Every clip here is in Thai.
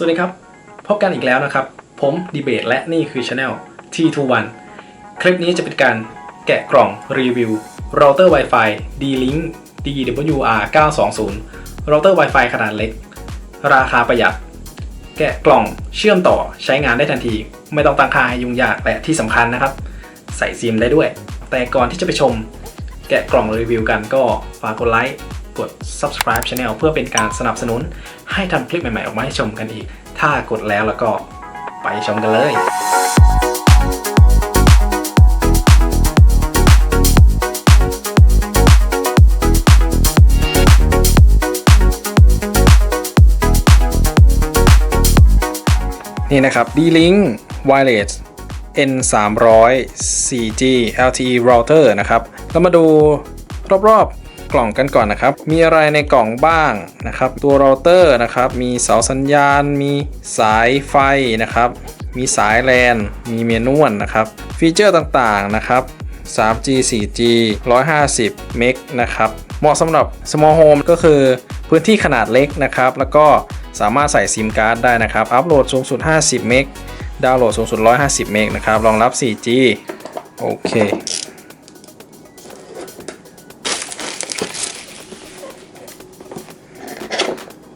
สวัสดีครับ พบกันอีกแล้วนะครับ ผมดีเบตและนี่คือช anel T21 คลิปนี้จะเป็นการแกะกล่องรีวิวเราเตอร์ Wi-Fi D-Link DWR 920เราเตอร์ Wi-Fi ขนาดเล็ก ราคาประหยัด แกะกล่องเชื่อมต่อใช้งานได้ทันที ไม่ต้องตั้งค่าให้ยุ่งยากและที่สำคัญนะครับ ใส่ซิมได้ด้วย แต่ก่อนที่จะไปชม แกะกล่องรีวิวกันก็ฝากกดไลค์ กด subscribe channel เพื่อเป็นการสนับสนุน ให้ทำคลิปใหม่ๆ ออกมาให้ชมกันอีก ถ้ากดแล้วแล้วก็ไปชมกันเลยนี่นะครับ D-Link Wireless N 3 0 0 4G LTE router นะครับ เรามาดูรอบๆ กล่องกันก่อนนะครับ มีอะไรในกล่องบ้างนะครับ ตัวเราเตอร์นะครับ มีเสาสัญญาณ มีสายไฟนะครับ มีสายแลน มีเมนวลนะครับ ฟีเจอร์ต่างๆนะครับ 3G 4G 150 เมกนะครับ เหมาะสำหรับ small home ก็คือพื้นที่ขนาดเล็กนะครับ แล้วก็สามารถใส่ซิมการ์ดได้นะครับ อัปโหลดสูงสุด 50 เมก ดาวน์โหลดสูงสุด 150 เมกนะครับ รองรับ 4G โอเค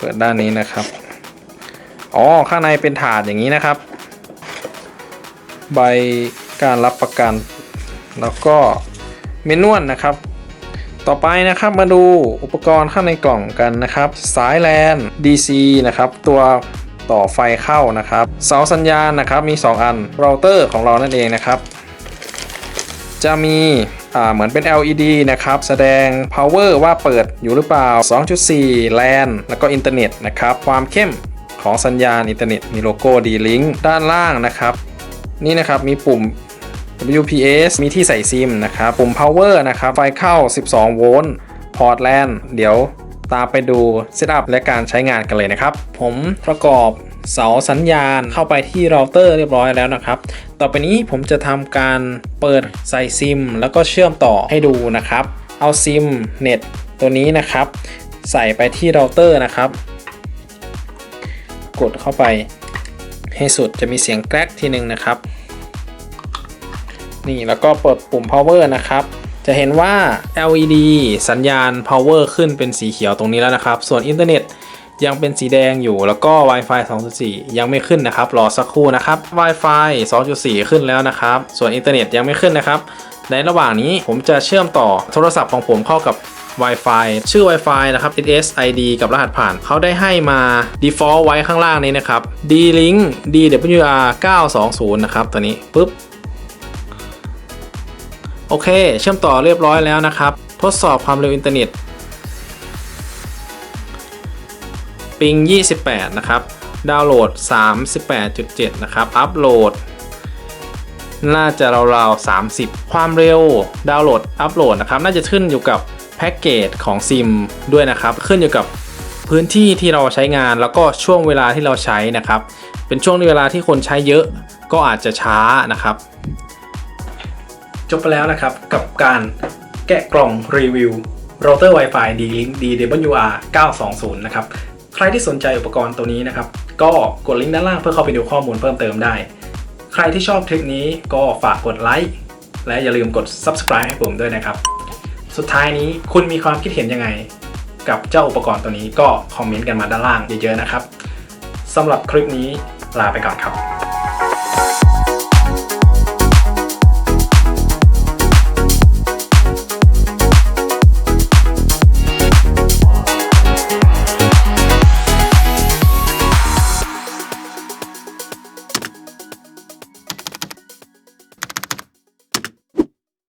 เปิดด้านนี้นะครับ อ๋อ ข้างในเป็นถาดอย่างนี้นะครับ ใบการรับประกัน แล้วก็เมนวลนะครับ ต่อไปนะครับมาดูอุปกรณ์ข้างในกล่องกันนะครับ สายแลน DC นะครับ ตัวต่อไฟเข้านะครับ เสาสัญญาณนะครับมี 2 อันเราเตอร์ของเรานั่นเองนะครับ จะมี เหมือนเป็น LED นะครับ แสดง power ว่าเปิดอยู่หรือเปล่า 2.4 LAN แล้วก็อินเทอร์เน็ตนะครับ ความเข้มของสัญญาณอินเทอร์เน็ต มีโลโก้ D-Link ด้านล่างนะครับ นี่นะครับ มีปุ่ม WPS มีที่ใส่ซิมนะครับ ปุ่ม power นะครับ ไฟเข้า 12 โวลต์ พอร์ตแลนเดี๋ยวตามไปดูเซตอัพและการใช้งานกันเลยนะครับ ผมประกอบ เสาสัญญาณเข้าไปที่เราเตอร์เรียบร้อยแล้วนะครับ ต่อไปนี้ผมจะทำการเปิดใส่ซิม แล้วก็เชื่อมต่อให้ดูนะครับ เอาซิมเน็ตตัวนี้นะครับ ใส่ไปที่เราเตอร์นะครับ กดเข้าไปให้สุดจะมีเสียงแกรกทีหนึ่งนะครับ นี่แล้วก็เปิดปุ่ม power นะครับจะเห็นว่า LED สัญญาณ power ขึ้นเป็นสีเขียวตรงนี้แล้วนะครับ ส่วนอินเทอร์เน็ต ยังเป็นสีแดงอยู่แล้วก็ Wi-Fi 2.4 ยังไม่ขึ้นนะครับ รอสักครู่นะครับ Wi-Fi 2.4 ขึ้นแล้วนะครับ ส่วนอินเทอร์เน็ตยังไม่ขึ้นนะครับ ในระหว่างนี้ผมจะเชื่อมต่อโทรศัพท์ของผมเข้ากับ Wi-Fi ชื่อ Wi-Fi นะครับ SSID กับรหัสผ่านเขาได้ให้มา default ไว้ข้างล่างนี้นะครับ D-Link DWR 920 นะครับ ตัวนี้ปุ๊บ โอเค เชื่อมต่อเรียบร้อยแล้วนะครับ ทดสอบความเร็วอินเทอร์เน็ต ปิง 28 นะครับ ดาวน์โหลด 38.7 นะครับ อัปโหลด น่าจะราวๆ 30 ความเร็ว ดาวน์โหลด อัปโหลดนะครับ น่าจะขึ้นอยู่กับแพ็กเกจของซิมด้วยนะครับ ขึ้นอยู่กับพื้นที่ที่เราใช้งานแล้วก็ช่วงเวลาที่เราใช้นะครับ เป็นช่วงเวลาที่คนใช้เยอะก็อาจจะช้านะครับ จบไปแล้วนะครับกับการแกะกล่องรีวิวเรเตอร์ Wi-Fi D-Link DWR 920 นะครับ ใครที่สนใจอุปกรณ์ตัวนี้นะครับ ก็กดลิงก์ด้านล่างเพื่อเข้าไปดูข้อมูลเพิ่มเติมได้ ใครที่ชอบคลิปนี้ก็ฝากกดไลค์และอย่าลืมกด Subscribe ให้ผมด้วยนะครับ สุดท้ายนี้คุณมีความคิดเห็นยังไง กับเจ้าอุปกรณ์ตัวนี้ก็คอมเมนต์กันมาด้านล่างเยอะๆนะครับสำหรับคลิปนี้ลาไปก่อนครับ